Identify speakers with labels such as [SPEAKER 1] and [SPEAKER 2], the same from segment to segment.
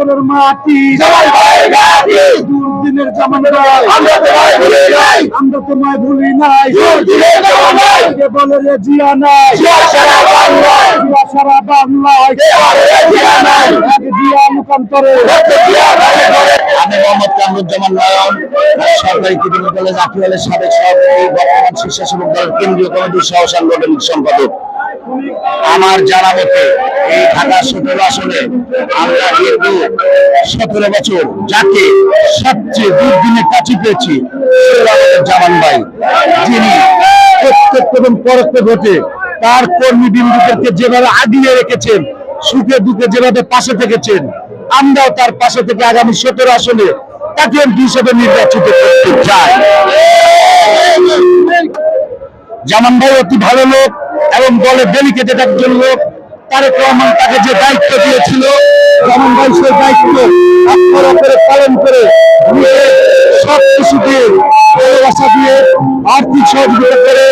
[SPEAKER 1] দলের মাটি। দুর্দিনের জামান
[SPEAKER 2] আমরা তোমায় ভুলি নাই।
[SPEAKER 1] আমরা তোমায় ভুলি নাই।
[SPEAKER 2] দুর্দিনের জামান
[SPEAKER 1] কে বলে রে জিয়া নাই।
[SPEAKER 2] জিয়া সারা বাংলায়।
[SPEAKER 1] জিয়া সারা বাংলায়
[SPEAKER 2] কে বলে রে জিয়া নাই?
[SPEAKER 1] এক জিয়া মুখান্তরে।
[SPEAKER 2] জিয়া ঘরে ঘরে। আমি মোহাম্মদ কামরুজ্জামান নয়ন সরকারি কৃষি কলেজ আকিওয়ালের সাবেক সভাপতি বর্তমান স্বেচ্ছাসেবক দলের কেন্দ্রীয় কমিটির সহ সাংগঠনিক সম্পাদক আমার জানা মতে এই ঢাকা সতেরো আসনে আমরা দীর্ঘ সতেরো বছর যাকে সবচেয়ে দুর্দিনে কাছে পেয়েছি জামান ভাই, যিনি প্রত্যক্ষ এবং পরোক্ষ ঘটে তার কর্মী বিন্দুদেরকে যেভাবে আগিয়ে রেখেছেন, সুখে দুঃখে যেভাবে পাশে থেকেছেন, আমরাও তার পাশে থেকে আগামী সতেরো আসনে তাকে এমপি হিসেবে নির্বাচিত করতে চাই। জামান ভাই অতি ভালো লোক এবং দলের ডেলিকেটেড একজন লোক তারেক রহমান তাকে যে দায়িত্ব দিয়েছিল সেই দায়িত্ব করে পালন করে দিয়ে ভালোবাসা দিয়ে আর্থিক সহযোগিতা করে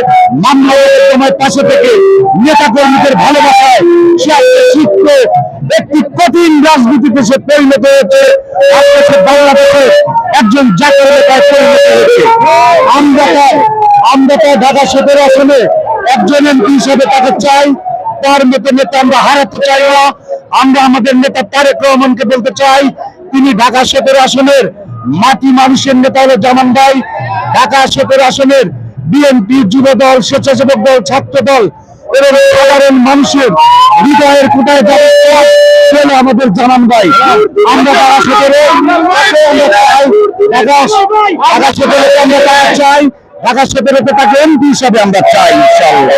[SPEAKER 2] মামলা তোমার পাশে থেকে নেতা কর্মীদের ভালোবাসায় একটা কঠিন রাজনীতিতে সে পরিণত হয়েছে। বাংলাদেশে একজন জাতীয় নেতায় পরিণত হয়েছে। আমরা আমরা ঢাকা সদর আসনে একজন এমপি হিসেবে তাকে চাই, তার মতো নেতা আমরা হারাতে চাই না। আমরা আমাদের নেতা তারেক রহমানকে বলতে চাই, তিনি ঢাকা সদর আসনের মাটি মানুষের নেতা হলো জামান ভাই। ঢাকা সদর আসনের বিএনপি যুব দল স্বেচ্ছাসেবক দল, ছাত্র দল এবং সাধারণ মানুষের হৃদয়ের কোটায় যাবে আমাদের জানান ভাই? আমরা ঢাকা সদরে ঢাকা সদরে আমরা চাই? ঢাকা সদরে তাকে এমপি হিসাবে আমরা চাই ইনশাআল্লাহ।